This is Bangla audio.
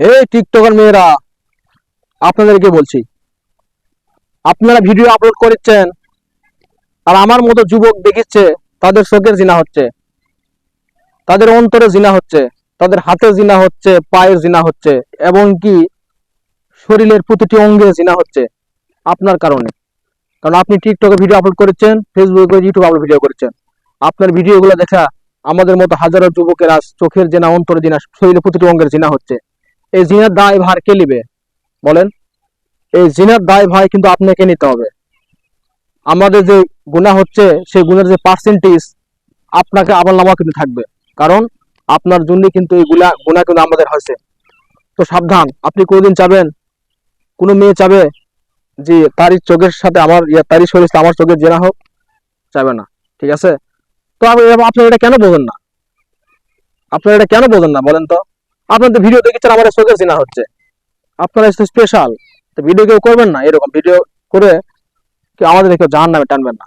এই টিকটকার মেয়েরা, আপনাদেরকে বলছি। আপনারা ভিডিও আপলোড করেছেন আর আমার মতো যুবক দেখিচ্ছে, তাদের চোখের জিনা হচ্ছে। তাদের অন্তরে জিনা হচ্ছে, তাদের হাতে জিনা হচ্ছে, পায়ের জিনা হচ্ছে, এবং কি শরীরের প্রতিটি অঙ্গে জিনা হচ্ছে আপনার কারণে। কারণ আপনি টিকটকে ভিডিও আপলোড করেছেন ফেসবুকে ইউটিউবে আপলোড ভিডিও করেছেন। আপনার ভিডিওগুলো দেখা আমাদের মতো হাজারো যুবকেরা চোখের জেনা, অন্তরে জিনা, শরীরের প্রতিটি অঙ্গের জিনা হচ্ছে। এই জিনার দায় ভার কে নিবে? বলেন। এই জিনার দায় ভাই কিন্তু আপনাকে নিতে হবে। আমাদের যে গুণা হচ্ছে, সেই গুণের যে পার্সেন্টেজ আপনাকে আবার নামা কিন্তু থাকবে। কারণ আপনার জন্য কিন্তু এই গুলা গুণা কিন্তু আমাদের হয়েছে। তো সাবধান, আপনি কোনোদিন চাবেন, কোনো মেয়ে চাবে যে তারই চোখের সাথে আমার তারই শরীর আমার চোখে জেনা হোক, চাবে না। ঠিক আছে? তো আপনি এটা কেন বোঝেন না? আপনারা এটা কেন বোঝেন না? বলেন তো। আপনার তো ভিডিও দেখেছেন আমার চোখের না হচ্ছে। আপনারা স্পেশাল তো ভিডিও কেউ করবেন না, এরকম ভিডিও করে কেউ আমাদের কেউ জাহান নামে টানবেন না।